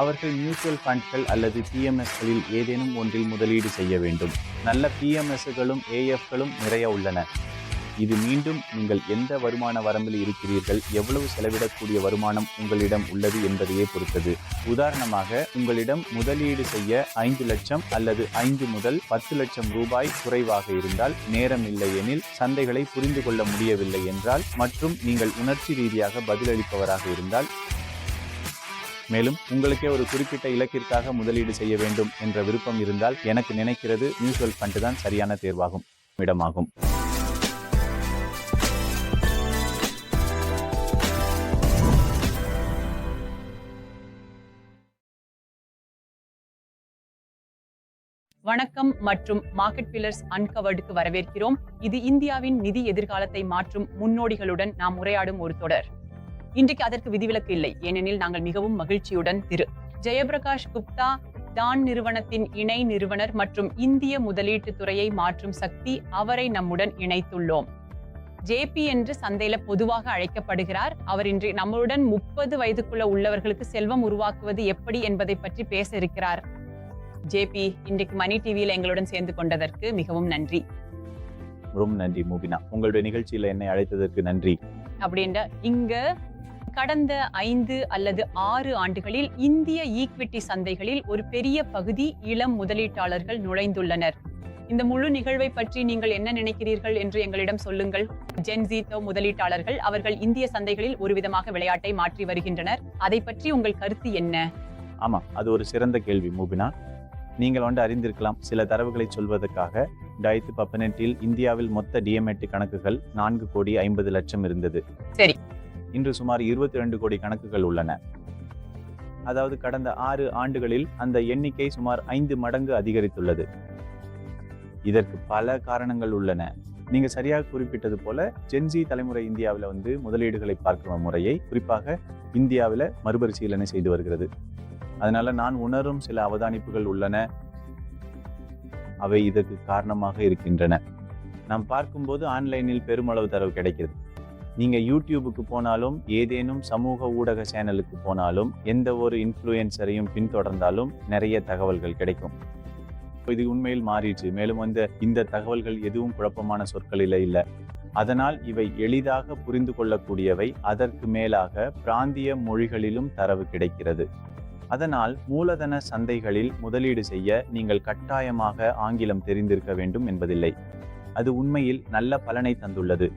அவர்கள் மியூச்சுவல் ஃபண்ட்கள் அல்லது பிஎம்எஸ்களில் ஏதேனும் ஒன்றில் முதலீடு செய்ய வேண்டும். நல்ல பிஎம்எஸ்களும் ஏஎஃப்களும் நிறைய உள்ளன. இது மீண்டும் நீங்கள் எந்த வருமான வரம்பில் இருக்கிறீர்கள் எவ்வளவு செலவிடக்கூடிய வருமானம் உங்களிடம் உள்ளது என்பதையே பொறுத்தது. உதாரணமாக உங்களிடம் முதலீடு செய்ய ஐந்து லட்சம் அல்லது ஐந்து முதல் பத்து லட்சம் ரூபாய் குறைவாக இருந்தால் நேரம் இல்லை எனில் சந்தைகளை புரிந்து கொள்ள முடியவில்லை என்றால் மற்றும் நீங்கள் உணர்ச்சி ரீதியாக பதிலளிப்பவராக இருந்தால் மேலும் உங்களுக்கே ஒரு குறிப்பிட்ட இலக்கிற்காக முதலீடு செய்ய வேண்டும் என்ற விருப்பம் இருந்தால் எனக்கு நினைக்கிறது மியூச்சுவல் ஃபண்ட் தான் சரியான தேர்வாகும் இடமாகும் வணக்கம் மற்றும் மார்க்கெட் பில்லர்ஸ் அன்கவர்டுக்கு வரவேற்கிறோம். இது இந்தியாவின் நிதி எதிர்காலத்தை மாற்றும் முன்னோடிகளுடன் நாம் உரையாடும் ஒரு தொடர். இன்றைக்கு அதற்கு விதிவிலக்கு இல்லை. ஏனெனில் நாங்கள் மிகவும் மகிழ்ச்சியுடன் திரு. ஜெயபிரகாஷ் குப்தா தான் நிறுவனத்தின் இணை நிறுவனர் மற்றும் இந்திய முதலீட்டு துறையை மாற்றும் சக்தி அவரை நம்முடன் இணைத்துள்ளோம். ஜேபி என்று சந்தையில பொதுவாக அழைக்கப்படுகிறார். அவர் இன்று நம்மளுடன் முப்பது வயதுக்குள்ள உள்ளவர்களுக்கு செல்வம் உருவாக்குவது எப்படி என்பதை பற்றி பேச இருக்கிறார். ஜேபி இன்றைக்கு மணி டிவியில் எங்களுடன் சேர்ந்து கொண்டதற்கு மிகவும் நன்றி. ரொம்ப நன்றி மூபினா. உங்களுடைய நிகழ்ச்சியில என்னை அழைத்ததற்கு நன்றி. அப்படின்ற இங்க கடந்த ஐந்து அல்லது ஆறு ஆண்டுகளில் இந்திய ஈக்விட்டி சந்தைகளில் ஒரு பெரிய பகுதி இளம் முதலீட்டாளர்கள் நுழைந்துள்ளனர். இந்த முழு நிகழ்வை பற்றி நீங்கள் என்ன நினைக்கிறீர்கள் என்று எங்களிடம் சொல்லுங்கள். ஜென்சீத்தோ முதலீட்டாளர்கள் அவர்கள் இந்திய சந்தைகளில் ஒரு விதமாக விளையாட்டை மாற்றி வருகின்றனர். அதை பற்றி உங்கள் கருத்து என்ன? ஆமா அது ஒரு சிறந்த கேள்வி மூபினா. நீங்கள் வந்து அறிந்திருக்கலாம் சில தரவுகளை சொல்வதற்காக. டயத்து பப்பனெட்டில் இந்தியாவில் மொத்த டிஎம்எட் கணக்குகள் நான்கு கோடி ஐம்பது லட்சம் இருந்தது. சரி. இன்று சுமார் இருபத்தி ரெண்டு கோடி கணக்குகள் உள்ளன. அதாவது கடந்த ஆறு ஆண்டுகளில் அந்த எண்ணிக்கை சுமார் ஐந்து மடங்கு அதிகரித்துள்ளது. இதற்கு பல காரணங்கள் உள்ளன. நீங்க சரியாக குறிப்பிட்டது போல ஜென்சி தலைமுறை இந்தியாவில் வந்து முதலீடுகளை பார்க்கிற முறையை குறிப்பாக இந்தியாவில் மறுபரிசீலனை செய்து வருகிறது. அதனால நான் உணரும் சில அவதானிப்புகள் உள்ளன. அவை இதற்கு காரணமாக இருக்கின்றன. நாம் பார்க்கும்போது ஆன்லைனில் பெருமளவு தரவு கிடைக்கிறது. நீங்கள் யூடியூபுக்கு போனாலும் ஏதேனும் சமூக ஊடக சேனலுக்கு போனாலும் எந்த ஒரு இன்ஃப்ளூயன்சரையும் பின்தொடர்ந்தாலும் நிறைய தகவல்கள் கிடைக்கும். இது உண்மையில் மாறிடுச்சு. மேலும் வந்து இந்த தகவல்கள் எதுவும் குழப்பமான சொற்களில் இல்லை. அதனால் இவை எளிதாக புரிந்து கொள்ளக்கூடியவை. அதற்கு மேலாக பிராந்திய மொழிகளிலும் தரவு கிடைக்கிறது. அதனால் மூலதன சந்தைகளில் முதலீடு செய்ய நீங்கள் கட்டாயமாக ஆங்கிலம் தெரிந்திருக்க வேண்டும் என்பதில்லை. அது உண்மையில் நல்ல பலனை தந்துள்ளது.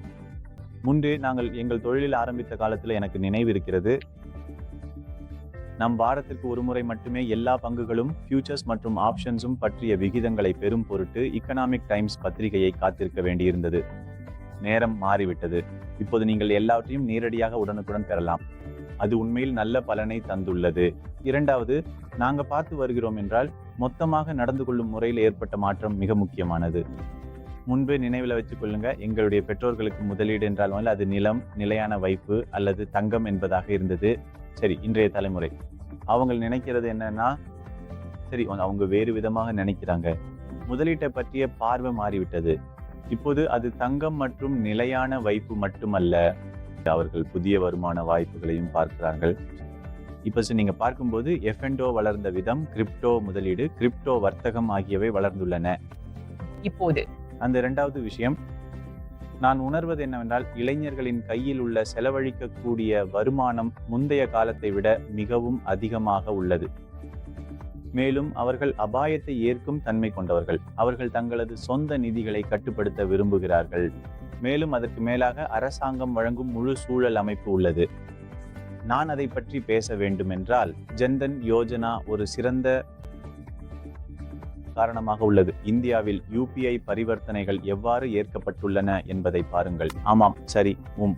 முன்பு நாங்கள் எங்கள் தொழிலில் ஆரம்பித்த காலத்தில் எனக்கு நினைவிருக்கிறது நம் வாரத்திற்கு ஒரு முறை மட்டுமே எல்லா பங்குகளும் ஃபியூச்சர்ஸ் மற்றும் ஆப்ஷன்ஸும் பற்றிய விகிதங்களை பெறும் பொருட்டு இக்கனாமிக் டைம்ஸ் பத்திரிகையை காத்திருக்க வேண்டியிருந்தது. நேரம் மாறிவிட்டது. இப்போது நீங்கள் எல்லாவற்றையும் நேரடியாக உடனுக்குடன் பெறலாம். அது உண்மையில் நல்ல பலனை தந்துள்ளது. இரண்டாவது நாங்கள் பார்த்து வருகிறோம் என்றால் மொத்தமாக நடந்து கொள்ளும் முறையில் ஏற்பட்ட மாற்றம் மிக முக்கியமானது. முன்பு நினைவில் வச்சுக் கொள்ளுங்க எங்களுடைய பெற்றோர்களுக்கு முதலீடு என்றால் வந்து அது நிலம் நிலையான வைப்பு அல்லது தங்கம் என்பதாக இருந்தது. சரி இன்றைய தலைமுறை. அவங்க நினைக்கிறது என்னன்னா சரி அவங்க வேறு விதமாக நினைக்கிறாங்க. முதலீட்டை பற்றிய பார்வை மாறிவிட்டது. இப்போது அது தங்கம் மற்றும் நிலையான வைப்பு மட்டுமல்ல அவர்கள் புதிய வருமான வாய்ப்புகளையும் பார்க்கிறார்கள். இப்போ நீங்க பார்க்கும்போது எஃப்என்டோ வளர்ந்த விதம் கிரிப்டோ முதலீடு கிரிப்டோ வர்த்தகம் ஆகியவை வளர்ந்துள்ளன. இப்போது அந்த இரண்டாவது விஷயம் நான் உணர்வது என்னவென்றால் இளைஞர்களின் கையில் உள்ள செலவழிக்கக்கூடிய வருமானம் முந்தைய காலத்தை விட மிகவும் அதிகமாக உள்ளது. மேலும் அவர்கள் அபாயத்தை ஏற்கும் தன்மை கொண்டவர்கள். அவர்கள் தங்களது சொந்த நிதிகளை கட்டுப்படுத்த விரும்புகிறார்கள். மேலும் அதற்கு மேலாக அரசாங்கம் வழங்கும் முழு சூழல் அமைப்பு உள்ளது. நான் அதை பற்றி பேச வேண்டும் என்றால் ஜன்தன் யோஜனா ஒரு சிறந்த காரணமாக உள்ளது. இந்தியாவில் யூபிஐ பரிவர்த்தனைகள் எவ்வாறு ஏற்கப்பட்டுள்ளன என்பதை பாருங்கள். ஆமாம் சரி உம்.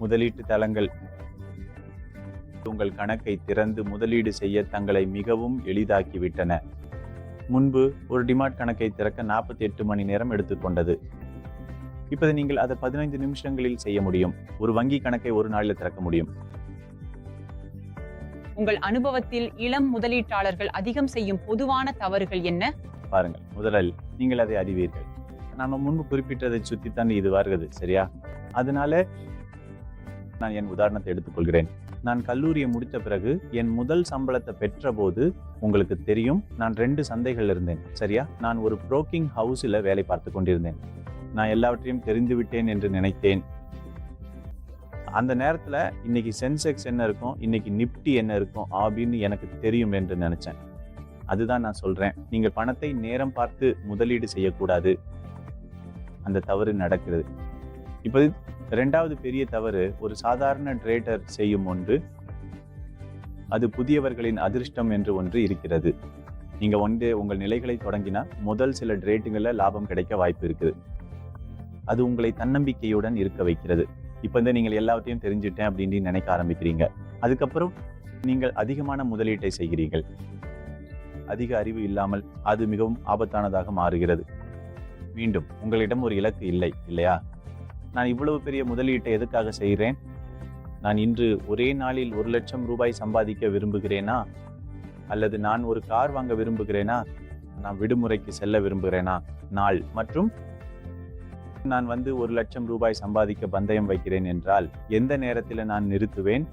முதலீட்டு தளங்கள் உங்கள் கணக்கை திறந்து முதலீடு செய்ய தங்களை மிகவும் எளிதாக்கிவிட்டன. முன்பு ஒரு டிமாட் கணக்கை திறக்க நாற்பத்தி எட்டு மணி நேரம் எடுத்துக்கொண்டது இப்போது நீங்கள் அதை பதினைந்து நிமிஷங்களில் செய்ய முடியும். ஒரு வங்கி கணக்கை ஒரு நாளில் திறக்க முடியும். உங்கள் அனுபவத்தில் இளம் முதலீட்டாளர்கள் அதிகம் செய்யும் பொதுவான தவறுகள் என்ன? பாருங்கள் முதலில் நீங்கள் அதை அறிவீர்கள். நாம முன்பு குறிப்பிட்டதை சுற்றித்தான் இது வருகிறது சரியா? அதனால நான் என் உதாரணத்தை எடுத்துக்கொள்கிறேன். நான் கல்லூரியை முடித்த பிறகு என் முதல் சம்பளத்தை பெற்ற போது உங்களுக்கு தெரியும் நான் ரெண்டு சந்தைகள் இருந்தேன் சரியா? நான் ஒரு புரோக்கிங் ஹவுஸில் வேலை பார்த்து கொண்டிருந்தேன். நான் எல்லாவற்றையும் தெரிந்து விட்டேன் என்று நினைத்தேன். அந்த நேரத்தில் இன்னைக்கு சென்செக்ஸ் என்ன இருக்கும்? இன்னைக்கு நிப்டி என்ன இருக்கும்? அப்படின்னு எனக்கு தெரியும் என்று நினைச்சேன். அதுதான் நான் சொல்றேன். நீங்கள் பணத்தை நேரம் பார்த்து முதலீடு செய்யக்கூடாது. அந்த தவறு நடக்கிறது. இப்போ ரெண்டாவது பெரிய தவறு ஒரு சாதாரண ட்ரேடர் செய்யும் ஒன்று அது புதியவர்களின் அதிர்ஷ்டம் என்று ஒன்று இருக்கிறது. நீங்க வந்து உங்கள் நிலைகளை தொடங்கினா முதல் சில ட்ரேட்டுகளில் லாபம் கிடைக்க வாய்ப்பு இருக்குது. அது உங்களை தன்னம்பிக்கையுடன் இருக்க வைக்கிறது. இப்போ வந்து நீங்கள் எல்லாத்தையும் தெரிஞ்சுட்டேன் அப்படின்னு நினைக்க ஆரம்பிக்கிறீங்க. அதுக்கப்புறம் நீங்கள் அதிகமான முதலீட்டை செய்கிறீர்கள். அதிக அறிவு இல்லாமல் அது மிகவும் ஆபத்தானதாக மாறுகிறது. மீண்டும் உங்களிடம் ஒரு இலக்கு இல்லை இல்லையா? நான் இவ்வளவு பெரிய முதலீட்டை எதுக்காக செய்கிறேன்? நான் இன்று ஒரே நாளில் ஒரு லட்சம் ரூபாய் சம்பாதிக்க விரும்புகிறேனா? அல்லது நான் ஒரு கார் வாங்க விரும்புகிறேனா? நான் விடுமுறைக்கு செல்ல விரும்புகிறேனா? நாள் மற்றும் நான் வந்து ஒரு லட்சம் ரூபாய் சம்பாதிக்க பந்தயம் வைக்கிறேன் என்றால் எந்த நேரத்தில் நான் நிறுத்துவேன்?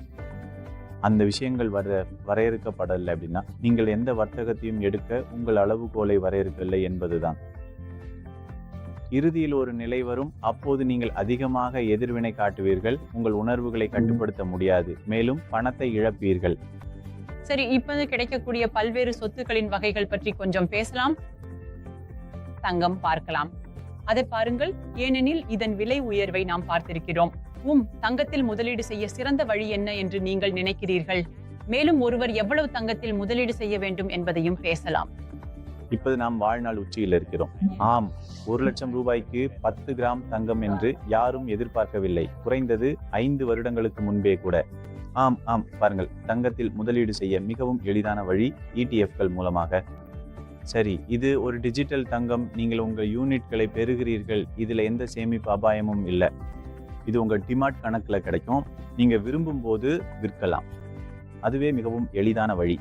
அந்த விஷயங்கள் வர வரையறுக்கப்படலை அப்படின்னா நீங்கள் எந்த வர்த்தகத்தையும் எடுக்க உங்கள் அளவுகோலை வரையறுக்கவில்லை என்பதுதான். இறுதியில் ஒரு நிலை வரும். அப்போது நீங்கள் அதிகமாக எதிர்வினை காட்டுவீர்கள். உங்கள் உணர்வுகளை கட்டுப்படுத்த முடியாது. மேலும் பணத்தை இழப்பீர்கள். சரி இப்ப கிடைக்கக்கூடிய பல்வேறு சொத்துக்களின் வகைகள் பற்றி கொஞ்சம் பேசலாம். தங்கம் பார்க்கலாம். அதை பாருங்கள் ஏனெனில் இதன் விலை உயர்வை நாம் பார்த்திருக்கிறோம். உம் தங்கத்தில் முதலீடு செய்ய சிறந்த வழி என்ன என்று நீங்கள் நினைக்கிறீர்கள்? மேலும் ஒருவர் எவ்வளவு தங்கத்தில் முதலீடு செய்ய வேண்டும் என்பதையும் பேசலாம். இப்போது நாம் வாழ்நாள் உச்சியில் இருக்கிறோம். ஆம் ஒரு லட்சம் ரூபாய்க்கு பத்து கிராம் தங்கம் என்று யாரும் எதிர்பார்க்கவில்லை. குறைந்தது ஐந்து வருடங்களுக்கு முன்பே கூட. ஆம் ஆம் பாருங்கள் தங்கத்தில் முதலீடு செய்ய மிகவும் எளிதான வழி இடிஎஃப்கள் மூலமாக. சரி இது ஒரு டிஜிட்டல் தங்கம் நீங்கள் உங்கள் யூனிட்களை பெறுகிறீர்கள் இதில் எந்த சேமிப்பு அபாயமும் இல்லை. இது உங்கள் டிமாட் கணக்கில் கிடைக்கும். நீங்கள் விரும்பும் போது விற்கலாம். அதுவே மிகவும் எளிதான வழி.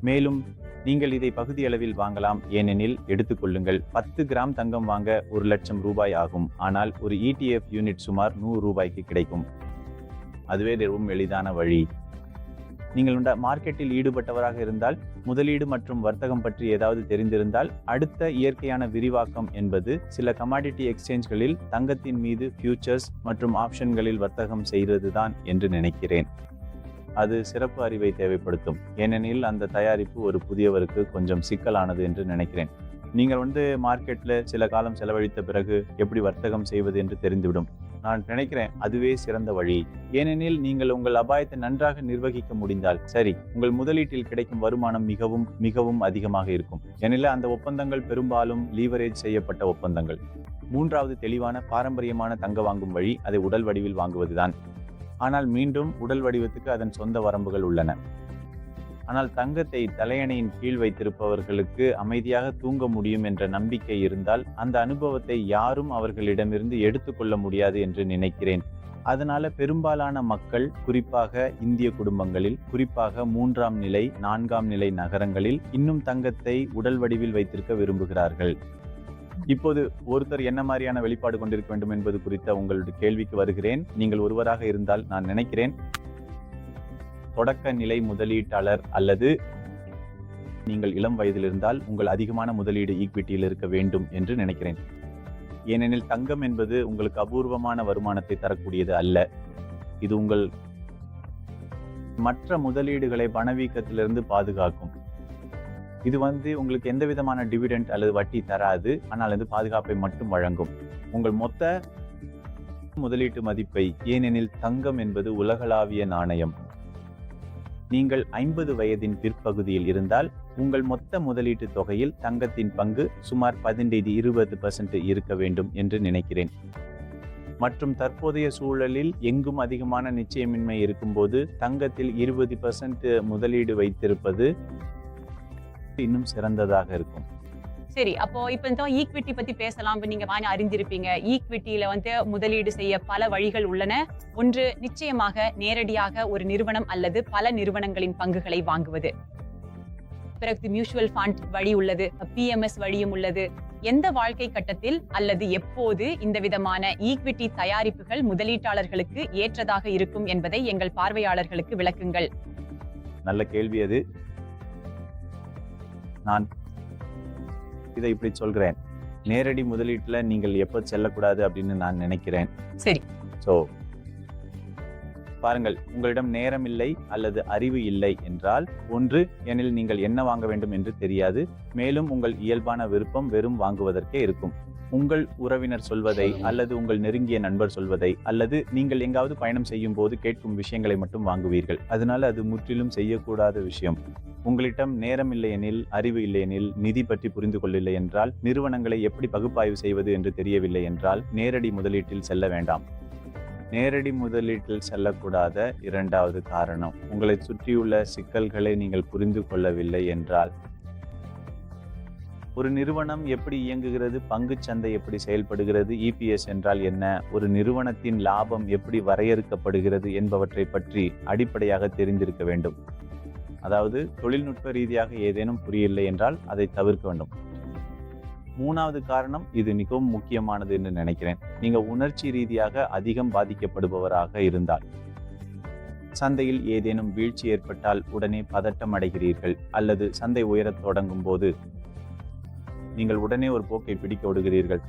மேலும் நீங்கள் இதை பகுதியளவில் வாங்கலாம். ஏனெனில் எடுத்துக்கொள்ளுங்கள் பத்து கிராம் தங்கம் வாங்க ஒரு லட்சம் ரூபாய் ஆகும். ஆனால் ஒரு இடிஎஃப் யூனிட் சுமார் நூறு ரூபாய்க்கு கிடைக்கும். அதுவே மிகவும் எளிதான வழி. நீங்கள் உண்ட மார்க்கெட்டில் ஈடுபட்டவராக இருந்தால் முதலீடு மற்றும் வர்த்தகம் பற்றி ஏதாவது தெரிந்திருந்தால் அடுத்த இயற்கையான விரிவாக்கம் என்பது சில கமாடிட்டி எக்ஸ்சேஞ்ச்களில் தங்கத்தின் மீது ஃபியூச்சர்ஸ் மற்றும் ஆப்ஷன்களில் வர்த்தகம் செய்வதுதான் என்று நினைக்கிறேன். அது சிறப்பு அறிவை தேவைப்படுத்தும். ஏனெனில் அந்த தயாரிப்பு ஒரு புதியவருக்கு கொஞ்சம் சிக்கலானது என்று நினைக்கிறேன். நீங்கள் வந்து மார்க்கெட்ல சில காலம் செலவழித்த பிறகு எப்படி வர்த்தகம் செய்வது என்று தெரிந்துவிடும். நான் நினைக்கிறேன் அதுவே சிறந்த வழி. ஏனெனில் நீங்கள் உங்கள் அபாயத்தை நன்றாக நிர்வகிக்க முடிந்தால் சரி உங்கள் முதலீட்டில் கிடைக்கும் வருமானம் மிகவும் மிகவும் அதிகமாக இருக்கும். ஏனெனில் அந்த ஒப்பந்தங்கள் பெரும்பாலும் லீவரேஜ் செய்யப்பட்ட ஒப்பந்தங்கள். மூன்றாவது தெளிவான பாரம்பரியமான தங்க வாங்கும் வழி அதை உடல் வடிவில் வாங்குவதுதான். ஆனால் மீண்டும் உடல் வடிவத்துக்கு அதன் சொந்த வரம்புகள் உள்ளன. ஆனால் தங்கத்தை தலையணையின் கீழ் வைத்திருப்பவர்களுக்கு அமைதியாக தூங்க முடியும் என்ற நம்பிக்கை இருந்தால் அந்த அனுபவத்தை யாரும் அவர்களிடமிருந்து எடுத்துக்கொள்ள முடியாது என்று நினைக்கிறேன். அதனால பெரும்பாலான மக்கள் குறிப்பாக இந்திய குடும்பங்களில் குறிப்பாக மூன்றாம் நிலை நான்காம் நிலை நகரங்களில் இன்னும் தங்கத்தை உடல் வடிவில் வைத்திருக்க விரும்புகிறார்கள். இப்போது ஒருத்தர் என்ன மாதிரியான வெளிப்பாடு கொண்டிருக்க வேண்டும் என்பது குறித்த உங்களுடைய கேள்விக்கு வருகிறேன். நீங்கள் ஒருவராக இருந்தால் நான் நினைக்கிறேன். தொடக்க நிலை முதலீட்டாளர் அல்லது நீங்கள் இளம் வயதில் இருந்தால் உங்கள் அதிகமான முதலீடு ஈக்விட்டியில் இருக்க வேண்டும் என்று நினைக்கிறேன். ஏனெனில் தங்கம் என்பது உங்களுக்கு அபூர்வமான வருமானத்தை தரக்கூடியது அல்ல. இது உங்கள் மற்ற முதலீடுகளை பணவீக்கத்திலிருந்து பாதுகாக்கும். இது வந்து உங்களுக்கு எந்த விதமான டிவிடெண்ட் அல்லது வட்டி தராது. ஆனால் இது பாதுகாப்பை மட்டும் வழங்கும். உங்கள் மொத்த முதலீட்டு மதிப்பை ஏனெனில் தங்கம் என்பது உலகளாவிய நாணயம். நீங்கள் ஐம்பது வயதின் பிற்பகுதியில் இருந்தால் உங்கள் மொத்த முதலீட்டு தொகையில் தங்கத்தின் பங்கு சுமார் பதினைந்து இருபது பர்சன்ட் இருக்க வேண்டும் என்று நினைக்கிறேன். மற்றும் தற்போதைய சூழலில் எங்கும் அதிகமான நிச்சயமின்மை இருக்கும்போது தங்கத்தில் இருபது பர்சன்ட் முதலீடு வைத்திருப்பது இன்னும் சிறந்ததாக இருக்கும். சரி அப்போ இப்ப இந்த ஈக்விட்டி பத்தி பேசலாம். நீங்க வாங்கி அறிஞ்சிருப்பீங்க ஈக்விட்டியில வந்து முதலீடு செய்ய பல வழிகள் உள்ளன. ஒன்று நிச்சயமாக நேரடியாக ஒரு நிறுவனம் அல்லது பல நிறுவனங்களின் பங்குகளை வாங்குவது. பிறகு மியூச்சுவல் ஃபண்ட் வழி உள்ளது. பிஎம்எஸ் வழியும் உள்ளது. எந்த வாழ்க்கை கட்டத்தில் அல்லது எப்போது இந்த விதமான ஈக்விட்டி தயாரிப்புகள் முதலீட்டாளர்களுக்கு ஏற்றதாக இருக்கும் என்பதை எங்கள் பார்வையாளர்களுக்கு விளக்குங்கள். நல்ல கேள்வி அது. நான் இதை இப்படி சொல்கிறேன் நேரடி முதலீட்டுல நீங்கள் எப்போ செல்லக்கூடாது அப்படின்னு நான் நினைக்கிறேன். சரி. ஸோ பாருங்கள் உங்களிடம் நேரம் இல்லை அல்லது அறிவு இல்லை என்றால் ஒன்று எனில் நீங்கள் என்ன வாங்க வேண்டும் என்று தெரியாது. மேலும் உங்கள் இயல்பான விருப்பம் வெறும் வாங்குவதற்கே இருக்கும். உங்கள் உறவினர் சொல்வதை அல்லது உங்கள் நெருங்கிய நண்பர் சொல்வதை அல்லது நீங்கள் எங்காவது பயணம் செய்யும் போது கேட்கும் விஷயங்களை மட்டும் வாங்குவீர்கள். அதனால அது முற்றிலும் செய்யக்கூடாத விஷயம். உங்களிடம் நேரம் இல்லையெனில் அறிவு இல்லையெனில் நிதி பற்றி புரிந்து கொள்ளவில்லை என்றால் நிறுவனங்களை எப்படி பகுப்பாய்வு செய்வது என்று தெரியவில்லை என்றால் நேரடி முதலீட்டில் செல்ல வேண்டாம். நேரடி முதலீட்டில் செல்லக்கூடாத இரண்டாவது காரணம் உங்களை சுற்றியுள்ள சிக்கல்களை நீங்கள் புரிந்து கொள்ளவில்லை என்றால். ஒரு நிறுவனம் எப்படி இயங்குகிறது பங்குச் சந்தை எப்படி செயல்படுகிறது இபிஎஸ் என்றால் என்ன ஒரு நிறுவனத்தின் லாபம் எப்படி வரையறுக்கப்படுகிறது என்பவற்றை பற்றி அடிப்படையாக தெரிந்திருக்க வேண்டும். அதாவது தொழில்நுட்ப ரீதியாக ஏதேனும் புரியவில்லை என்றால் அதை தவிர்க்க வேண்டும். மூணாவது காரணம் இது மிகவும் முக்கியமானது என்று நினைக்கிறேன். நீங்கள் உணர்ச்சி ரீதியாக அதிகம் பாதிக்கப்படுபவராக இருந்தால். சந்தையில் ஏதேனும் வீழ்ச்சி ஏற்பட்டால் உடனே பதட்டம் அடைகிறீர்கள் அல்லது சந்தை உயரத் தொடங்கும் போது நீங்கள் உடனே ஒரு போக்கை பிடிக்க விடுகிறீர்கள்.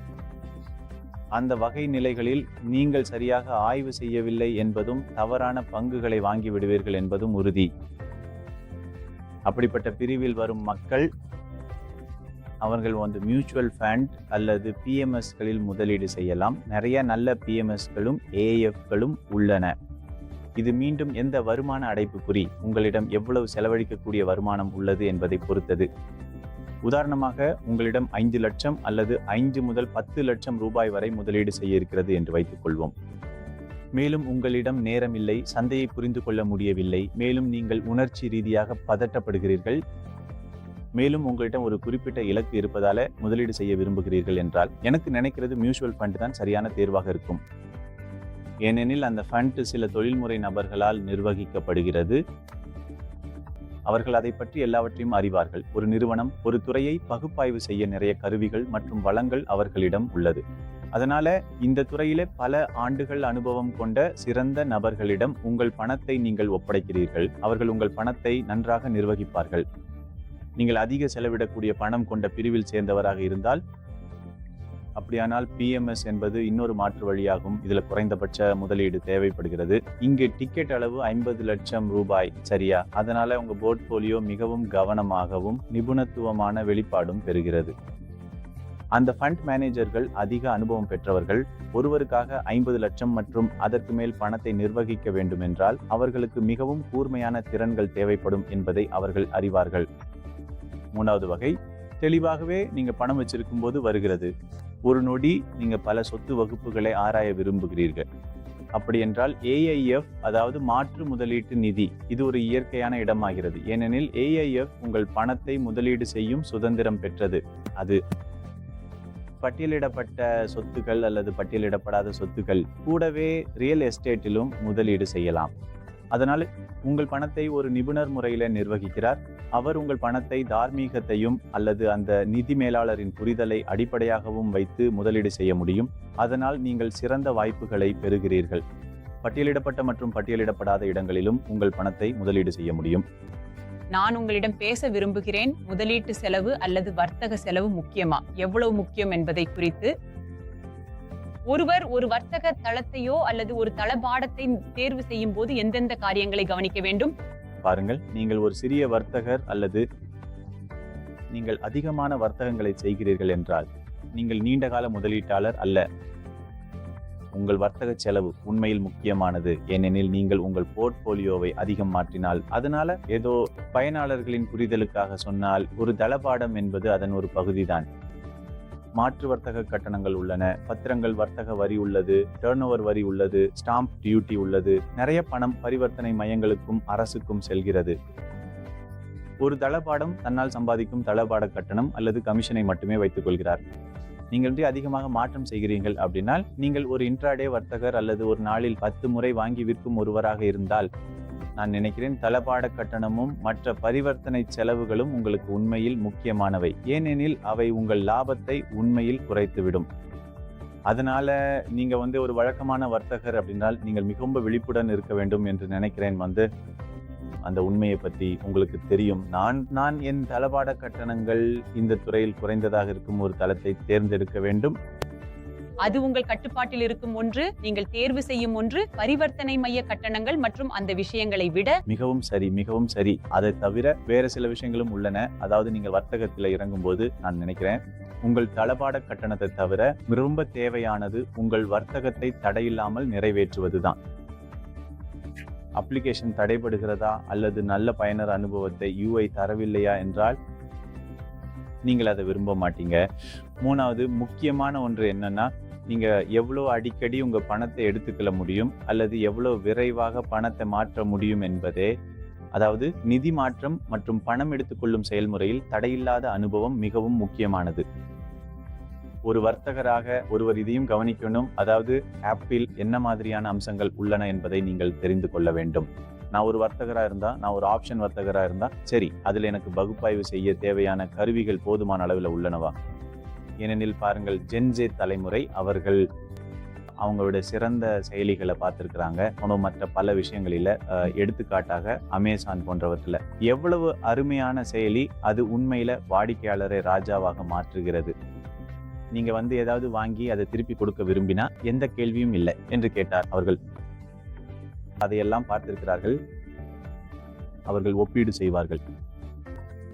அந்த வகை நிலைகளில் நீங்கள் சரியாக ஆய்வு செய்யவில்லை என்பதும் தவறான பங்குகளை வாங்கி விடுவீர்கள் என்பதும் உறுதி. அப்படிப்பட்ட பிரிவில் வரும் மக்கள் அவர்கள் வந்து மியூச்சுவல் ஃபண்ட் அல்லது பிஎம்எஸ்களில் முதலீடு செய்யலாம். நிறைய நல்ல பிஎம்எஸ்களும் ஏஎஃப்களும் உள்ளன. இது மீண்டும் எந்த வருமான அடைப்புக்குறி உங்களிடம் எவ்வளவு செலவழிக்கக்கூடிய வருமானம் உள்ளது என்பதை பொறுத்தது. உதாரணமாக உங்களிடம் ஐந்து லட்சம் அல்லது ஐந்து முதல் பத்து லட்சம் ரூபாய் வரை முதலீடு செய்ய இருக்கிறது என்று வைத்துக் கொள்வோம். மேலும் உங்களிடம் நேரம் இல்லை சந்தையை புரிந்து கொள்ள முடியவில்லை மேலும் நீங்கள் உணர்ச்சி ரீதியாக பதட்டப்படுகிறீர்கள். மேலும் உங்களிடம் ஒரு குறிப்பிட்ட இலக்கு இருப்பதால முதலீடு செய்ய விரும்புகிறீர்கள் என்றால் எனக்கு நினைக்கிறது மியூச்சுவல் ஃபண்ட் தான் சரியான தேர்வாக இருக்கும். ஏனெனில் அந்த ஃபண்ட் சில தொழில்முறை நபர்களால் நிர்வகிக்கப்படுகிறது. அவர்கள் அதை பற்றி எல்லாவற்றையும் அறிவார்கள். ஒரு நிறுவனம் ஒரு துறையை பகுப்பாய்வு செய்ய நிறைய கருவிகள் மற்றும் வளங்கள் அவர்களிடம் உள்ளது. அதனால இந்த துறையில பல ஆண்டுகள் அனுபவம் கொண்ட சிறந்த நபர்களிடம் உங்கள் பணத்தை நீங்கள் ஒப்படைக்கிறீர்கள். அவர்கள் உங்கள் பணத்தை நன்றாக நிர்வகிப்பார்கள். நீங்கள் அதிக செலவிடக்கூடிய பணம் கொண்ட பிரிவில் சேர்ந்தவராக இருந்தால் அப்படியானால் பிஎம்எஸ் என்பது இன்னொரு மாற்று வழியாகும். இதுல குறைந்தபட்ச முதலீடு தேவைப்படுகிறது. இங்கு டிக்கெட் அளவு ஐம்பது லட்சம் ரூபாய். சரியா? அதனால உங்க போர்ட்போலியோ மிகவும் கவனமாகவும் நிபுணத்துவமான வெளிப்பாடும் பெறுகிறது. அந்த ஃபண்ட் மேனேஜர்கள் அதிக அனுபவம் பெற்றவர்கள். ஒருவருக்காக ஐம்பது லட்சம் மற்றும் அதற்கு மேல் பணத்தை நிர்வகிக்க வேண்டும் என்றால் அவர்களுக்கு மிகவும் கூர்மையான திறன்கள் தேவைப்படும் என்பதை அவர்கள் அறிவார்கள். மூணாவது வகை தெளிவாகவே நீங்க பணம் வச்சிருக்கும் போது வருகிறது. ஒரு நொடி நீங்கள் பல சொத்து வகுப்புகளை ஆராய விரும்புகிறீர்கள். அப்படி என்றால் ஏஐஎஃப் அதாவது மாற்று முதலீட்டு நிதி இது ஒரு இயற்கையான இடமாகிறது. ஏனெனில் ஏஐஎஃப் உங்கள் பணத்தை முதலீடு செய்யும் சுதந்திரம் பெற்றது. அது பட்டியலிடப்பட்ட சொத்துக்கள் அல்லது பட்டியலிடப்படாத சொத்துக்கள் கூடவே ரியல் எஸ்டேட்டிலும் முதலீடு செய்யலாம். அதனால் உங்கள் பணத்தை ஒரு நிபுணர் முறையில் நிர்வகிக்கிறார். அவர் உங்கள் பணத்தை தார்மீகத்தையும் அல்லது அந்த நிதி மேலாளரின் புரிதலை அடிப்படையாகவும் வைத்து முதலீடு செய்ய முடியும். அதனால் நீங்கள் சிறந்த வாய்ப்புகளை பெறுகிறீர்கள். பட்டியலிடப்பட்ட மற்றும் பட்டியலிடப்படாத இடங்களிலும் உங்கள் பணத்தை முதலீடு செய்ய முடியும். நான் உங்களிடம் பேச விரும்புகிறேன் முதலீட்டு செலவு அல்லது வர்த்தக செலவு முக்கியமா? எவ்வளவு முக்கியம் என்பதை குறித்து. ஒருவர் ஒரு வர்த்தக தளத்தையோ அல்லது ஒரு தளபாடத்தை தேர்வு செய்யும் போது எந்தெந்த காரியங்களை கவனிக்க வேண்டும்? பாருங்கள் நீங்கள் ஒரு சிறிய வர்த்தகர் அல்லது நீங்கள் அதிகமான வர்த்தகங்களை செய்கிறீர்கள் என்றால் நீங்கள் நீண்டகால முதலீட்டாளர் அல்ல. உங்கள் வர்த்தக செலவு உண்மையில் முக்கியமானது. ஏனெனில் நீங்கள் உங்கள் போர்ட்போலியோவை அதிகம் மாற்றினால் அதனால ஏதோ பயனாளர்களின் புரிதலுக்காக சொன்னால் ஒரு தளபாடம் என்பது அதன் ஒரு பகுதிதான். மாற்று வர்த்தக கட்டணங்கள் உள்ளன. பத்திரங்கள் வர்த்தக வரி உள்ளது டேர்ன் வரி உள்ளது ஸ்டாம்ப் டியூட்டி உள்ளது. நிறைய பணம் பரிவர்த்தனை மையங்களுக்கும் அரசுக்கும் செல்கிறது. ஒரு தளபாடம் தன்னால் சம்பாதிக்கும் தளபாட கட்டணம் அல்லது கமிஷனை மட்டுமே வைத்துக் கொள்கிறார். நீங்கள் வந்து அதிகமாக மாற்றம் செய்கிறீர்கள் அப்படின்னால் நீங்கள் ஒரு இன்ட்ராடே வர்த்தகர் அல்லது ஒரு நாளில் பத்து முறை வாங்கி விற்கும் ஒருவராக இருந்தால் நான் நினைக்கிறேன் தளபாட கட்டணமும் மற்ற பரிவர்த்தனை செலவுகளும் உங்களுக்கு உண்மையில் முக்கியமானவை. ஏனெனில் அவை உங்கள் லாபத்தை உண்மையில் குறைத்துவிடும். அதனால நீங்க வந்து ஒரு வழக்கமான வர்த்தகர் அப்படின்னால் நீங்கள் மிகவும் விழிப்புடன் இருக்க வேண்டும் என்று நினைக்கிறேன் வந்து அந்த உண்மையை பற்றி உங்களுக்கு தெரியும். நான் நான் என் தளபாட கட்டணங்கள் இந்த துறையில் குறைந்ததாக இருக்கும் ஒரு தளத்தை தேர்ந்தெடுக்க வேண்டும். அது உங்கள் கட்டுப்பாட்டில் இருக்கும் ஒன்று நீங்கள் தேர்வு செய்யும் ஒன்று பரிவர்த்தனை மைய கட்டணங்கள் மற்றும் அந்த விஷயங்களை விட மிகவும் சரி மிகவும் சரி. அதை தவிர வேற சில விஷயங்களும் உள்ளன. அதாவது நீங்கள் வர்த்தகத்தில் இறங்கும் போது நான் நினைக்கிறேன் உங்கள் தளபாட கட்டணத்தை தவிர ரொம்ப தேவையானது உங்கள் வர்த்தகத்தை தடையில்லாமல் நிறைவேற்றுவதுதான். அப்ளிகேஷன் தடைபடுகிறதா அல்லது நல்ல பயனர் அனுபவத்தை யூஐ தரவில்லையா என்றால் நீங்கள் அதை விரும்ப மாட்டீங்க. மூணாவது முக்கியமான ஒன்று என்னன்னா நீங்கள் எவ்வளோ அடிக்கடி உங்கள் பணத்தை எடுத்துக்கொள்ள முடியும்? அல்லது எவ்வளோ விரைவாக பணத்தை மாற்ற முடியும் என்பதே அதாவது நிதி மாற்றம் மற்றும் பணம் எடுத்துக்கொள்ளும் செயல்முறையில் தடையில்லாத அனுபவம் மிகவும் முக்கியமானது. ஒரு வர்த்தகராக ஒருவர் இதையும் கவனிக்கணும். அதாவது ஆப்பில் என்ன மாதிரியான அம்சங்கள் உள்ளன என்பதை நீங்கள் தெரிந்து கொள்ள வேண்டும். நான் ஒரு வர்த்தகராக இருந்தால் நான் ஒரு ஆப்ஷன் வர்த்தகராக இருந்தால் சரி அதில் எனக்கு பகுப்பாய்வு செய்ய தேவையான கருவிகள் போதுமான அளவில் உள்ளனவா? ஏனெனில் பாருங்கள் ஜென்ஜே தலைமுறை அவர்கள் அவங்களோட சிறந்த செயலிகளை பார்த்துருக்குறாங்க. உணவு மற்ற பல விஷயங்களில் எடுத்துக்காட்டாக அமேசான் போன்றவற்றில். எவ்வளவு அருமையான செயலி அது உண்மையில் வாடிக்கையாளரை ராஜாவாக மாற்றுகிறது. நீங்கள் வந்து ஏதாவது வாங்கி அதை திருப்பி கொடுக்க விரும்பினா எந்த கேள்வியும் இல்லை என்று கேட்டார் அவர்கள். அதையெல்லாம் பார்த்திருக்கிறார்கள். அவர்கள் ஒப்பீடு செய்வார்கள்.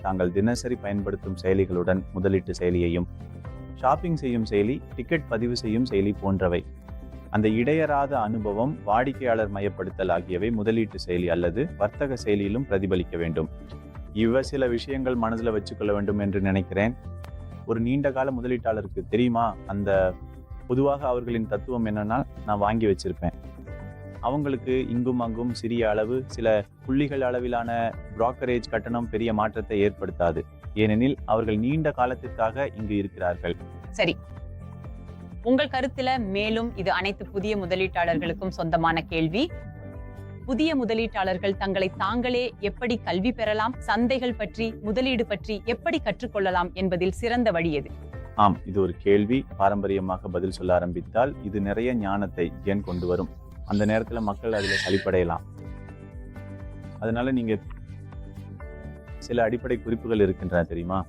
தாங்கள் தினசரி பயன்படுத்தும் செயலிகளுடன் முதலீட்டு செயலியையும் ஷாப்பிங் செய்யும் செயலி டிக்கெட் பதிவு செய்யும் செயலி போன்றவை. அந்த இடையறாத அனுபவம் வாடிக்கையாளர் மயப்படுத்தல் ஆகியவை முதலீட்டு செயலி அல்லது வர்த்தக செயலியிலும் பிரதிபலிக்க வேண்டும். இவ சில விஷயங்கள் மனதில் வச்சுக்கொள்ள வேண்டும் என்று நினைக்கிறேன். ஒரு நீண்ட கால முதலீட்டாளருக்கு தெரியுமா? அந்த பொதுவாக அவர்களின் தத்துவம் என்னன்னா நான் வாங்கி வச்சிருப்பேன். அவங்களுக்கு இங்கும் அங்கும் சிறிய அளவு சில புள்ளிகள் அளவிலான புரோக்கரேஜ் கட்டணம் பெரிய மாற்றத்தை ஏற்படுத்தாது. ஏனெனில் அவர்கள் நீண்ட காலத்திற்காக இங்கு இருக்கிறார்கள். சரி. உங்கள் கருத்துல மேலும் இது அனைத்து புதிய முதலீட்டாளர்களுக்கும் சொந்தமான கேள்வி. புதிய முதலீட்டாளர்கள் தங்களை தாங்களே எப்படி கல்வி பெறலாம் சந்தைகள் பற்றி முதலீடு பற்றி எப்படி கற்றுக்கொள்ளலாம் என்பதில் சிறந்த வழி எது? ஆம் இது ஒரு கேள்வி. பாரம்பரியமாக பதில் சொல்ல ஆரம்பித்தால் இது நிறைய ஞானத்தை ஏன் கொண்டு வரும்? அந்த நேரத்துல மக்கள் அதுல சலிப்படையலாம். அதனால நீங்க சில அடிப்படை குறிப்புகள் இருக்கின்றன தெரியுமா?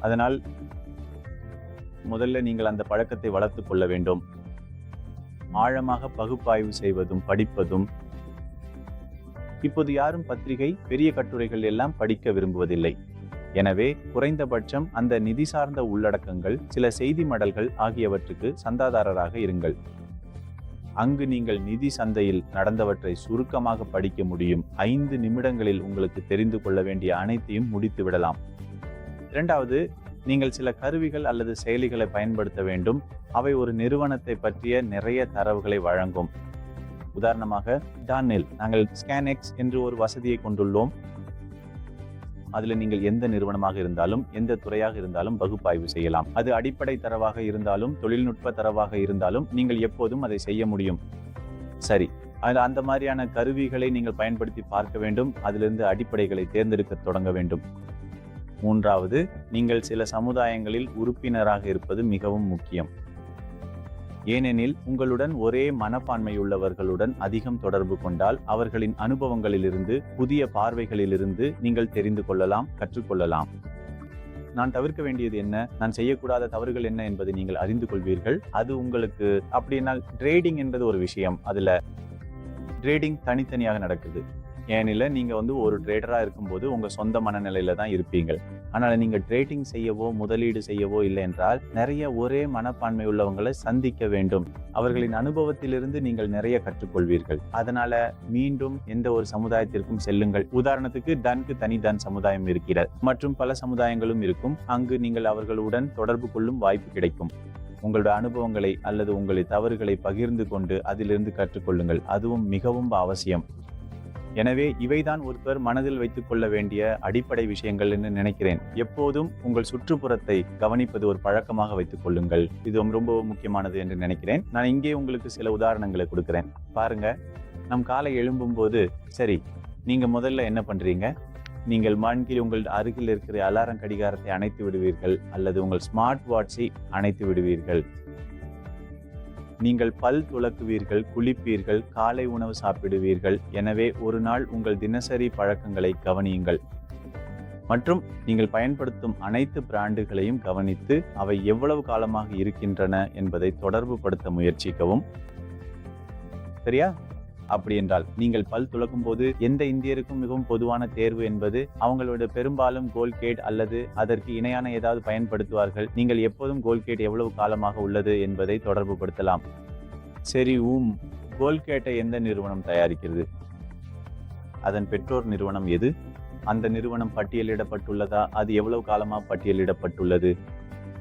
அதனால் முதல்ல நீங்கள் அந்த பழக்கத்தை வளர்த்துக் கொள்ள வேண்டும். ஆழமாக பகுப்பாய்வு செய்வதும் படிப்பதும். இப்போது யாரும் பத்திரிகை பெரிய கட்டுரைகள் எல்லாம் படிக்க விரும்புவதில்லை. எனவே குறைந்தபட்சம் அந்த நிதி சார்ந்த உள்ளடக்கங்கள் சில செய்தி மடல்கள் ஆகியவற்றுக்கு சந்தாதாரராக இருங்கள். அங்கு நீங்கள் நிதி சந்தையில் நடந்தவற்றை சுருக்கமாக படிக்க முடியும். ஐந்து நிமிடங்களில் உங்களுக்கு தெரிந்து கொள்ள வேண்டிய அனைத்தையும் முடித்து விடலாம். இரண்டாவது நீங்கள் சில கருவிகள் அல்லது செயலிகளை பயன்படுத்த வேண்டும். அவை ஒரு நிறுவனத்தை பற்றிய நிறைய தரவுகளை வழங்கும். உதாரணமாக டானில் நாங்கள் ஸ்கேனெக்ஸ் என்று ஒரு வசதியை கொண்டுள்ளோம். அதுல நீங்கள் எந்த நிறுவனமாக இருந்தாலும் எந்த துறையாக இருந்தாலும் பகுப்பாய்வு செய்யலாம். அது அடிப்படை தரவாக இருந்தாலும் தொழில்நுட்ப தரவாக இருந்தாலும் நீங்கள் எப்போதும் அதை செய்ய முடியும். சரி. அதில் அந்த மாதிரியான கருவிகளை நீங்கள் பயன்படுத்தி பார்க்க வேண்டும். அதிலிருந்து அடிப்படைகளை தேர்ந்தெடுக்க தொடங்க வேண்டும். மூன்றாவது நீங்கள் சில சமுதாயங்களில் உறுப்பினராக இருப்பது மிகவும் முக்கியம். ஏனெனில் உங்களுடன் ஒரே மனப்பான்மையுள்ளவர்களுடன் அதிகம் தொடர்பு கொண்டால் அவர்களின் அனுபவங்களிலிருந்து புதிய பார்வைகளிலிருந்து நீங்கள் தெரிந்து கொள்ளலாம் கற்றுக்கொள்ளலாம். நான் தவிர்க்க வேண்டியது என்ன? நான் செய்யக்கூடாத தவறுகள் என்ன என்பதை நீங்கள் அறிந்து கொள்வீர்கள். அது உங்களுக்கு அப்படின்னா ட்ரேடிங் என்பது ஒரு விஷயம். அதுல ட்ரேடிங் தனித்தனியாக நடக்குது. ஏனில நீங்க வந்து ஒரு ட்ரேடரா இருக்கும்போது உங்க சொந்த மனநிலையில தான் இருப்பீங்க ஆனால் நீங்கள் ட்ரேடிங் செய்யவோ முதலீடு செய்யவோ இல்லை என்றால் நிறைய ஒரே மனப்பான்மை உள்ளவங்களை சந்திக்க வேண்டும். அவர்களின் அனுபவத்திலிருந்து நீங்கள் நிறைய கற்றுக்கொள்வீர்கள். அதனால மீண்டும் எந்த ஒரு சமுதாயத்திற்கும் செல்லுங்கள். உதாரணத்துக்கு தன்க்கு தனி தன் சமுதாயம் இருக்கிறது. மற்றும் பல சமுதாயங்களும் இருக்கும். அங்கு நீங்கள் அவர்களுடன் தொடர்பு கொள்ளும் வாய்ப்பு கிடைக்கும். உங்களுடைய அனுபவங்களை அல்லது உங்களை தவறுகளை பகிர்ந்து கொண்டு அதிலிருந்து கற்றுக்கொள்ளுங்கள். அதுவும் மிகவும் அவசியம். எனவே இவைதான் ஒருவர் மனதில் வைத்துக் கொள்ள வேண்டிய அடிப்படை விஷயங்கள் என்று நினைக்கிறேன். எப்போதும் உங்கள் சுற்றுப்புறத்தை கவனிப்பது ஒரு பழக்கமாக வைத்துக் கொள்ளுங்கள். இது ரொம்ப முக்கியமானது என்று நினைக்கிறேன். நான் இங்கே உங்களுக்கு சில உதாரணங்களை கொடுக்கிறேன். பாருங்க நம் காலை எழும்பும்போது சரி நீங்க முதல்ல என்ன பண்றீங்க? நீங்கள் மண்கில் உங்கள் அருகில் இருக்கிற அலாரம் கடிகாரத்தை அணைத்து விடுவீர்கள் அல்லது உங்கள் ஸ்மார்ட் வாட்சை அணைத்து விடுவீர்கள். நீங்கள் பல் துலக்குவீர்கள் குளிப்பீர்கள் காலை உணவு சாப்பிடுவீர்கள். எனவே ஒரு நாள் உங்கள் தினசரி பழக்கங்களை கவனியுங்கள். மற்றும் நீங்கள் பயன்படுத்தும் அனைத்து பிராண்டுகளையும் கவனித்து அவை எவ்வளவு காலமாக இருக்கின்றன என்பதை தொடர்பு படுத்த முயற்சிக்கவும். சரியா? அப்படி என்றால் நீங்கள் பல் துலக்கும் போது எந்த இந்தியருக்கும் மிகவும் பொதுவான தேர்வு என்பது அவங்களோட பெரும்பாலும் கோல்கேட் அல்லது அதற்கு இணையான ஏதாவது பயன்படுத்துவார்கள். நீங்கள் எப்போதும் கோல்கேட் எவ்வளவு காலமாக உள்ளது என்பதை தொடர்பு படுத்தலாம். சரி ஊம். கோல்கேட்டை எந்த நிறுவனம் தயாரிக்கிறது? அதன் பெற்றோர் நிறுவனம் எது? அந்த நிறுவனம் பட்டியலிடப்பட்டுள்ளதா? அது எவ்வளவு காலமாக பட்டியலிடப்பட்டுள்ளது?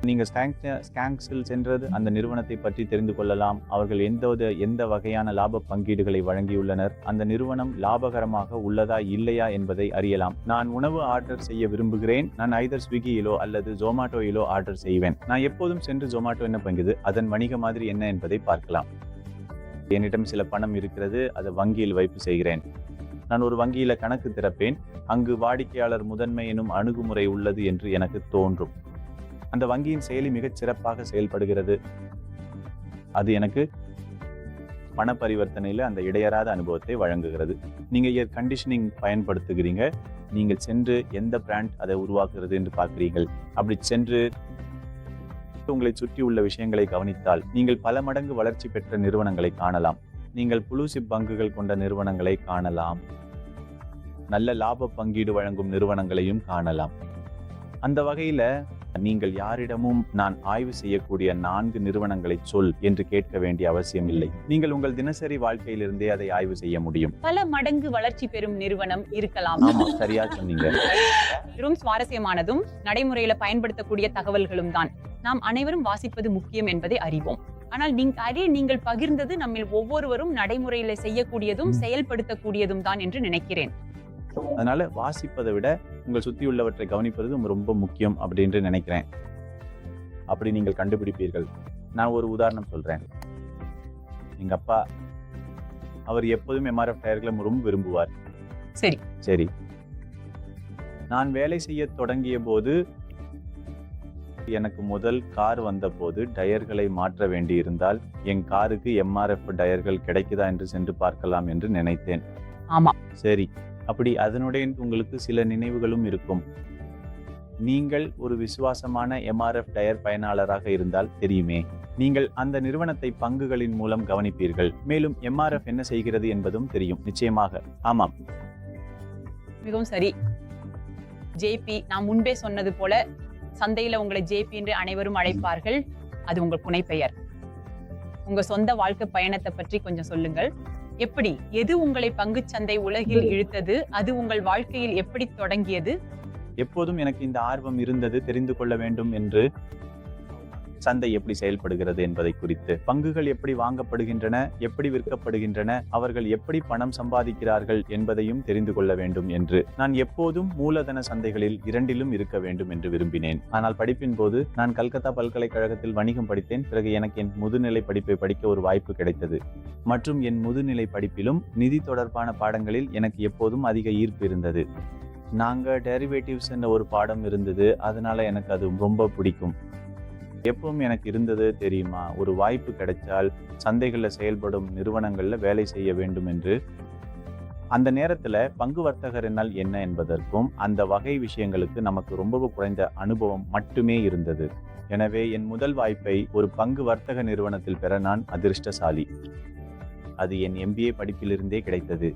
நீங்க ஸ்கேங்ஸில் சென்றது அந்த நிறுவனத்தை பற்றி தெரிந்து கொள்ளலாம். அவர்கள் எந்த எந்த வகையான லாப பங்கீடுகளை வழங்கியுள்ளனர் அந்த நிறுவனம் லாபகரமாக உள்ளதா இல்லையா என்பதை அறியலாம். நான் உணவு ஆர்டர் செய்ய விரும்புகிறேன் நான் ஐதர் ஸ்விக்கியிலோ அல்லது ஜொமாட்டோயிலோ ஆர்டர் செய்வேன். நான் எப்போதும் சென்று ஜொமாட்டோ என்ன பங்குது அதன் வணிக மாதிரி என்ன என்பதை பார்க்கலாம். என்னிடம் சில பணம் இருக்கிறது அதை வங்கியில் வைப்பு செய்கிறேன். நான் ஒரு வங்கியில கணக்கு திறப்பேன் அங்கு வாடிக்கையாளர் முதன்மை எனும் அணுகுமுறை உள்ளது என்று எனக்கு தோன்றும். அந்த வங்கியின் செயலி மிகச் சிறப்பாக செயல்படுகிறது. அது எனக்கு பண பரிவர்த்தனையில் அந்த இடையறாத அனுபவத்தை வழங்குகிறது. நீங்கள் ஏர் கண்டிஷனிங் பயன்படுத்துகிறீங்க. நீங்கள் சென்று எந்த பிராண்ட் அதை உருவாக்குகிறது என்று பார்க்குறீர்கள். அப்படி சென்று உங்களை சுற்றி உள்ள விஷயங்களை கவனித்தால் நீங்கள் பல மடங்கு வளர்ச்சி பெற்ற நிறுவனங்களை காணலாம். நீங்கள் புளூசிப் பங்குகள் கொண்ட நிறுவனங்களை காணலாம். நல்ல லாப பங்கீடு வழங்கும் நிறுவனங்களையும் காணலாம். அந்த வகையில் நீங்கள் யாரிடமும் நான் ஆய்வு செய்யக்கூடிய நான்கு நிறுவனங்களை சொல் என்று கேட்க வேண்டிய அவசியம் இல்லை நீங்கள் உங்கள் தினசரி வாழ்க்கையிலிருந்தே அதை ஆய்வு செய்ய முடியும். பல மடங்கு வளர்ச்சி பெறும் நிறுவனம் இருக்கலாம். ஆமா சரியா சொன்னீங்க. மிகவும் சுவாரஸ்யமானதும் நடைமுறையில பயன்படுத்தக்கூடிய தகவல்களும் தான். நாம் அனைவரும் வாசிப்பது முக்கியம் என்பதை அறிவோம். ஆனால் நீங்க அறிய நீங்கள் பகிர்ந்தது நம்மில் ஒவ்வொருவரும் நடைமுறையில செய்யக்கூடியதும் செயல்படுத்தக்கூடியதும் தான் என்று நினைக்கிறேன். அதனால வாசிப்பதை விட உங்கள் சுற்றியுள்ளவற்றை கவனிப்பது ரொம்ப முக்கியம் அப்படின்னு நினைக்கிறேன். அப்படி நீங்கள் கண்டுபிடிப்பீர்கள். நான் ஒரு உதாரணம் சொல்றேன். எங்க அப்பா அவர் எப்போதும் எம்ஆர்எஃப் டயர்களை ரொம்ப விரும்புவார். சரி. சரி. நான் வேலை செய்ய தொடங்கிய போது எனக்கு முதல் கார் வந்தபோது டயர்களை மாற்ற வேண்டியிருந்தால் என் காருக்கு எம்ஆர்எஃப் டயர்கள் கிடைக்குதா என்று சென்று பார்க்கலாம் என்று நினைத்தேன். ஆமா. சரி. அப்படி அதனுடைய உங்களுக்கு சில நினைவுகளும் இருக்கும். நீங்கள் ஒரு விசுவாசமான எம்ஆர்எஃப் டயர் பயனாளராக இருந்தால் தெரியுமே. நீங்கள் அந்த நிறுவனத்தை பங்குகளின் மூலம் கவனிப்பீர்கள். மேலும் எம்ஆர்எஃப் என்ன செய்கிறது என்பதும் தெரியும். நிச்சயமாக. ஆமாம். மிகவும் சரி. ஜேபி நான் முன்பே சொன்னது போல சந்தையில உங்களை ஜேபி என்று அனைவரும் அழைப்பார்கள். அது உங்கள் புனைப்பெயர். உங்க சொந்த வாழ்க்கை பயணத்தை பற்றி கொஞ்சம் சொல்லுங்கள். எப்படி எது உங்களை பங்குச்சந்தை உலகில் இழுத்தது அது உங்கள் வாழ்க்கையில் எப்படி தொடங்கியது? எப்போதும் எனக்கு இந்த ஆர்வம் இருந்தது தெரிந்து கொள்ள வேண்டும் என்று சந்தை எப்படி செயல்படுகிறது என்பதை குறித்து பங்குகள் எப்படி வாங்கப்படுகின்றன எப்படி விற்கப்படுகின்றன அவர்கள் எப்படி பணம் சம்பாதிக்கிறார்கள் என்பதையும் தெரிந்து கொள்ள வேண்டும் என்று நான் எப்போதும் மூலதன சந்தைகளில் இரண்டிலும் இருக்க வேண்டும் என்று விரும்பினேன். ஆனால் படிப்பின் போது நான் கல்கத்தா பல்கலைக்கழகத்தில் வணிகம் படித்தேன். பிறகு எனக்கு என் முதுநிலை படிப்பை படிக்க ஒரு வாய்ப்பு கிடைத்தது. மற்றும் என் முதுநிலை படிப்பிலும் நிதி தொடர்பான பாடங்களில் எனக்கு எப்போதும் அதிக ஈர்ப்பு இருந்தது. நாங்கள் டெரிவேட்டிவ்ஸ் என்ற ஒரு பாடம் இருந்தது. அதனால எனக்கு அது ரொம்ப பிடிக்கும். எப்பவும் எனக்கு இருந்தது தெரியுமா? ஒரு வாய்ப்பு கிடைச்சால் சந்தைகளில் செயல்படும் நிறுவனங்களில் வேலை செய்ய வேண்டும் என்று. அந்த நேரத்தில் பங்கு வர்த்தகர் என்னால் என்ன என்பதற்கும் அந்த வகை விஷயங்களுக்கு நமக்கு ரொம்ப குறைந்த அனுபவம் மட்டுமே இருந்தது. எனவே என் முதல் வாய்ப்பை ஒரு பங்கு வர்த்தக நிறுவனத்தில் பெற நான் அதிர்ஷ்டசாலி. அது என் எம்பிஏ படிப்பிலிருந்தே கிடைத்தது.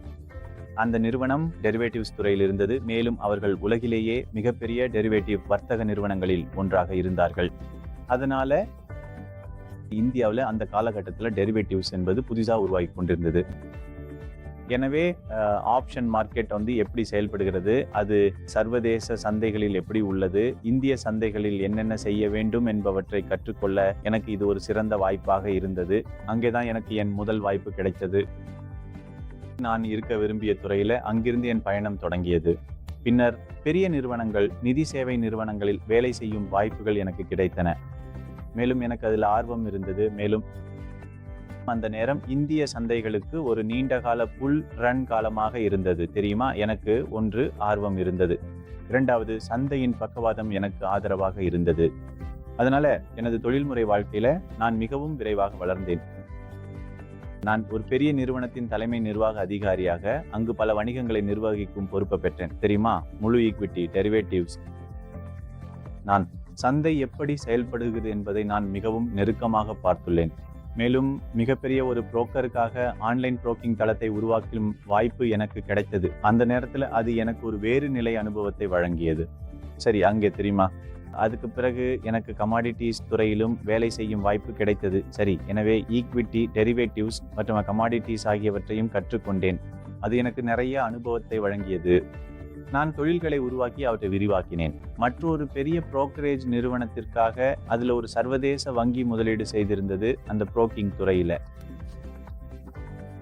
அந்த நிறுவனம் டெரிவேட்டிவ்ஸ் துறையில் இருந்தது. மேலும் அவர்கள் உலகிலேயே மிகப்பெரிய டெரிவேட்டிவ் வர்த்தக நிறுவனங்களில் ஒன்றாக இருந்தார்கள். அதனால இந்தியாவில் அந்த காலகட்டத்தில் டெரிவேட்டிவ்ஸ் என்பது புதிதாக உருவாகி கொண்டிருந்தது. எனவே ஆப்ஷன் மார்க்கெட் வந்து எப்படி செயல்படுகிறது அது சர்வதேச சந்தைகளில் எப்படி உள்ளது இந்திய சந்தைகளில் என்னென்ன செய்ய வேண்டும் என்பவற்றை கற்றுக்கொள்ள எனக்கு இது ஒரு சிறந்த வாய்ப்பாக இருந்தது. அங்கேதான் எனக்கு என் முதல் வாய்ப்பு கிடைத்தது. நான் இருக்க விரும்பிய துறையில அங்கிருந்து என் பயணம் தொடங்கியது. பின்னர் பெரிய நிறுவனங்கள் நிதி சேவை நிறுவனங்களில் வேலை செய்யும் வாய்ப்புகள் எனக்கு கிடைத்தன. மேலும் எனக்கு அதில் ஆர்வம் இருந்தது. மேலும் அந்த நேரம் இந்திய சந்தைகளுக்கு ஒரு நீண்டகால புல் ரன் காலமாக இருந்தது. தெரியுமா? எனக்கு ஒன்று ஆர்வம் இருந்தது. இரண்டாவது சந்தையின் பக்கவாதம் எனக்கு ஆதரவாக இருந்தது. அதனால எனது தொழில்முறை வாழ்க்கையில நான் மிகவும் விரைவாக வளர்ந்தேன். நான் ஒரு பெரிய நிறுவனத்தின் தலைமை நிர்வாக அதிகாரியாக அங்கு பல வணிகங்களை நிர்வகிக்கும் பொறுப்பை பெற்றேன். தெரியுமா? முழு ஈக்விட்டி டெரிவேட்டிவ்ஸ் நான் சந்தை எப்படி செயல்படுகிறது என்பதை நான் மிகவும் நெருக்கமாக பார்த்துள்ளேன். மேலும் மிகப்பெரிய ஒரு புரோக்கருக்காக ஆன்லைன் புரோக்கிங் தளத்தை உருவாக்கும் வாய்ப்பு எனக்கு கிடைத்தது. அந்த நேரத்தில் அது எனக்கு ஒரு வேறு நிலை அனுபவத்தை வழங்கியது. சரி அங்கே தெரியுமா? அதுக்கு பிறகு எனக்கு கமாடிட்டிஸ் துறையிலும் வேலை செய்யும் வாய்ப்பு கிடைத்தது. சரி எனவே ஈக்விட்டி டெரிவேட்டிவ்ஸ் மற்றும் கமாடிட்டிஸ் ஆகியவற்றையும் கற்றுக்கொண்டேன். அது எனக்கு நிறைய அனுபவத்தை வழங்கியது. நான் தொழில்களை உருவாக்கி அவற்றை விரிவாக்கினேன். மற்றொரு பெரிய புரோக்கரேஜ் நிறுவனத்திற்காக அதில் ஒரு சர்வதேச வங்கி முதலீடு செய்திருந்தது அந்த புரோக்கிங் துறையில்.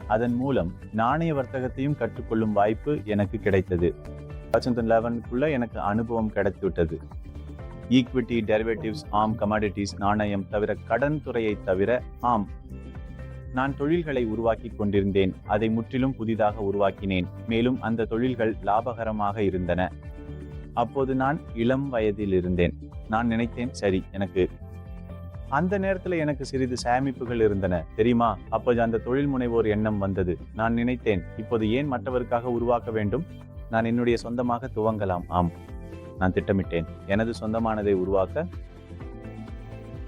அதன் மூலம் நாணய வர்த்தகத்தையும் கற்றுக்கொள்ளும் வாய்ப்பு எனக்கு கிடைத்தது. பச்சந்தன் லெவனுக்குள்ள எனக்கு அனுபவம் கிடைத்துவிட்டது. ஈக்விட்டி டெரிவேட்டிவ்ஸ் ஆம் கமாடிட்டிஸ் நாணயம் தவிர கடன் துறையை தவிர ஆம் நான் தொழில்களை உருவாக்கி கொண்டிருந்தேன் அதை முற்றிலும் புதிதாக உருவாக்கினேன். மேலும் அந்த தொழில்கள் லாபகரமாக இருந்தன. அப்போது நான் இளம் வயதில் இருந்தேன். நான் நினைத்தேன் சரி எனக்கு அந்த நேரத்தில் எனக்கு சிறிது சேமிப்புகள் இருந்தன. தெரியுமா? அப்போது அந்த தொழில் முனைவோர் எண்ணம் வந்தது. நான் நினைத்தேன் இப்போது ஏன் மற்றவருக்காக உருவாக்க வேண்டும்? நான் என்னுடைய சொந்தமாக துவங்கலாம். ஆம் நான் திட்டமிட்டேன். எனது சொந்தமானதை உருவாக்க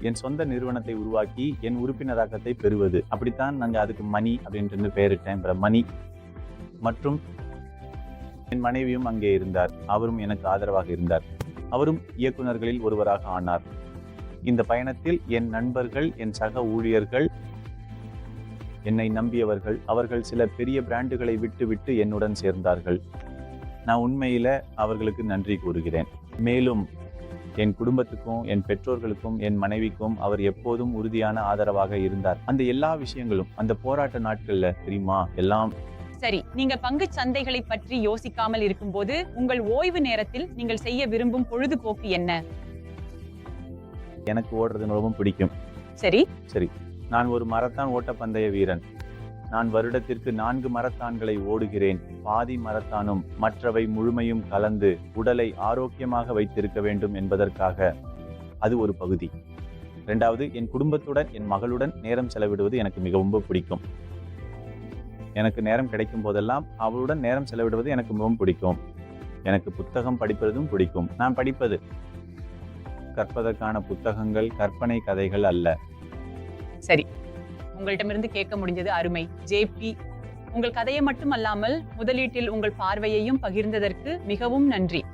என் சொந்த நிறுவனத்தை உருவாக்கி என் உறுப்பினராக்கத்தை பெறுவது. அப்படித்தான் நாங்கள் அதுக்கு மணி அப்படின்ட்டு பெயரிட்டேன். மணி மற்றும் என் மனைவியும் அங்கே இருந்தார். அவரும் எனக்கு ஆதரவாக இருந்தார். அவரும் இயக்குநர்களில் ஒருவராக ஆனார். இந்த பயணத்தில் என் நண்பர்கள் என் சக ஊழியர்கள் என்னை நம்பியவர்கள் அவர்கள் சில பெரிய பிராண்டுகளை விட்டு விட்டு என்னுடன் சேர்ந்தார்கள். நான் உண்மையில அவர்களுக்கு நன்றி கூறுகிறேன். மேலும் என் குடும்பத்துக்கும் என் பெற்றோர்களுக்கும் என் மனைவிக்கும் அவர் எப்போதும் உறுதியான ஆதரவாக இருந்தார். அந்த எல்லா விஷயங்களும் அந்த போராட்ட நாட்கள்ல தெரியுமா? எல்லாம் சரி நீங்க பங்கு சந்தைகளை பற்றி யோசிக்காமல் இருக்கும்போது உங்கள் ஓய்வு நேரத்தில் நீங்கள் செய்ய விரும்பும் பொழுதுபோக்கு என்ன? எனக்கு ஓடுறது ரொம்ப பிடிக்கும். சரி. நான் ஒரு மரத்தான் ஓட்டப்பந்தய வீரன். நான் வருடத்திற்கு நான்கு மரத்தான்களை ஓடுகிறேன். பாதி மரத்தானும் மற்றவை முழுமையும் கலந்து உடலை ஆரோக்கியமாக வைத்திருக்க வேண்டும் என்பதற்காக. அது ஒரு பகுதி. இரண்டாவது என் குடும்பத்துடன் என் மகளுடன் நேரம் செலவிடுவது எனக்கு மிகவும் பிடிக்கும். எனக்கு நேரம் கிடைக்கும் போதெல்லாம் அவளுடன் நேரம் செலவிடுவது எனக்கு மிகவும் பிடிக்கும். எனக்கு புத்தகம் படிப்பதும் பிடிக்கும். நான் படிப்பது கற்பதற்கான புத்தகங்கள் கற்பனை கதைகள் அல்ல. சரி. உங்களிடமிருந்து கேட்க முடிஞ்சது அருமை. ஜேபி உங்கள் கதையை மட்டுமல்லாமல் முதலீட்டில் உங்கள் பார்வையையும் பகிர்ந்ததற்கு மிகவும் நன்றி.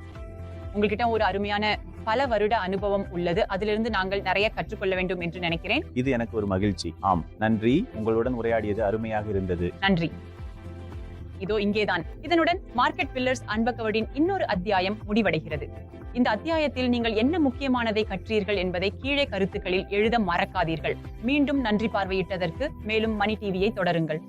உங்கள்கிட்ட ஒரு அருமையான பல வருட அனுபவம் உள்ளது. அதிலிருந்து நாங்கள் நிறைய கற்றுக்கொள்ள வேண்டும் என்று நினைக்கிறேன். இது எனக்கு ஒரு மகிழ்ச்சி. ஆம். நன்றி. உங்களுடன் உரையாடியது அருமையாக இருந்தது. நன்றி. இதோ இங்கேதான். இதனுடன் மார்க்கெட் பில்லர்ஸ் அன்பகவடின் இன்னொரு அத்தியாயம் முடிவடைகிறது. இந்த அத்தியாயத்தில் நீங்கள் என்ன முக்கியமானதை கற்றீர்கள் என்பதை கீழே கருத்துக்களில் எழுத மறக்காதீர்கள். மீண்டும் நன்றி பார்வையிட்டதற்கு மேலும் மணி டிவியை தொடருங்கள்.